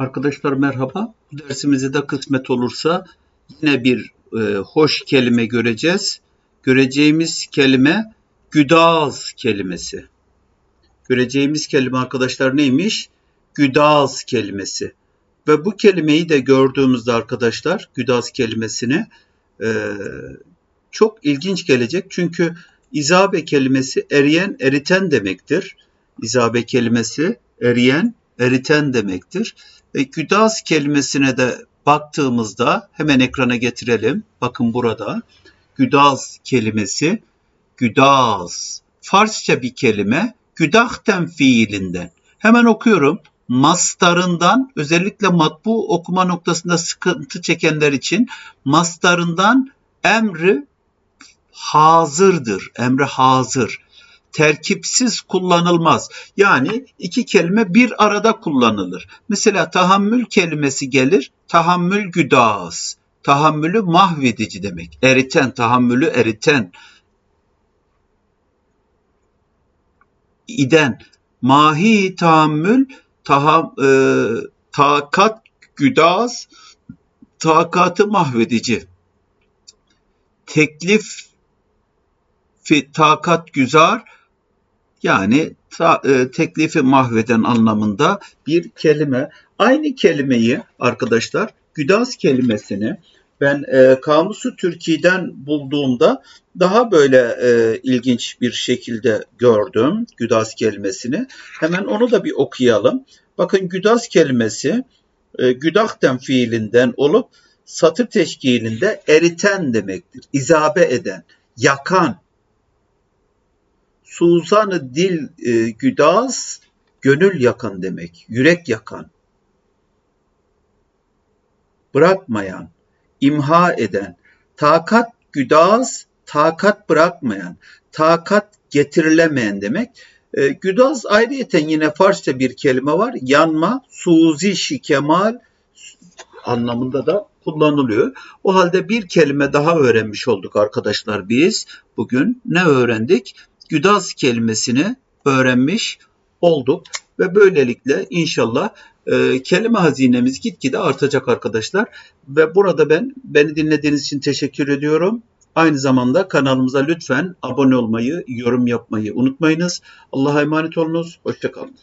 Arkadaşlar merhaba. Bu dersimizde de kısmet olursa yine bir e, hoş kelime göreceğiz. Göreceğimiz kelime güdaz kelimesi. Göreceğimiz kelime arkadaşlar neymiş? Güdaz kelimesi. Ve bu kelimeyi de gördüğümüzde arkadaşlar güdaz kelimesini e, çok ilginç gelecek. Çünkü izabe kelimesi eriyen, eriten demektir. İzabe kelimesi eriyen, eriten demektir. E, güdaz kelimesine de baktığımızda hemen ekrana getirelim. Bakın burada güdaz kelimesi güdaz. Farsça bir kelime güdahten fiilinden. Hemen okuyorum. Mastarından özellikle matbu okuma noktasında sıkıntı çekenler için mastarından emri hazırdır. Emri hazır. Terkipsiz kullanılmaz. Yani iki kelime bir arada kullanılır. Mesela tahammül kelimesi gelir. Tahammül güdaz. Tahammülü mahvedici demek. Eriten, tahammülü eriten. İden. Mahi tahammül, taham, e, takat güdaz, takatı mahvedici. Teklif fi takat güzar yani ta, e, teklifi mahveden anlamında bir kelime. Aynı kelimeyi arkadaşlar güdaz kelimesini ben e, Kamusu Türkiye'den bulduğumda daha böyle e, ilginç bir şekilde gördüm güdaz kelimesini. Hemen onu da bir okuyalım. Bakın güdaz kelimesi e, güdahten fiilinden olup satır teşkilinde eriten demektir. İzabe eden, yakan, Suzanı dil e, güdaz, gönül yakan demek, yürek yakan. Bırakmayan, imha eden, takat güdaz, takat bırakmayan, takat getirilemeyen demek. E, güdaz ayrıyeten yine Farsça bir kelime var. Yanma, suzi şikemal anlamında da kullanılıyor. O halde bir kelime daha öğrenmiş olduk arkadaşlar biz. Bugün ne öğrendik? Güdaz kelimesini öğrenmiş olduk ve böylelikle inşallah e, kelime hazinemiz gitgide artacak arkadaşlar. Ve burada ben beni dinlediğiniz için teşekkür ediyorum. Aynı zamanda kanalımıza lütfen abone olmayı, yorum yapmayı unutmayınız. Allah'a emanet olunuz. Hoşçakalın.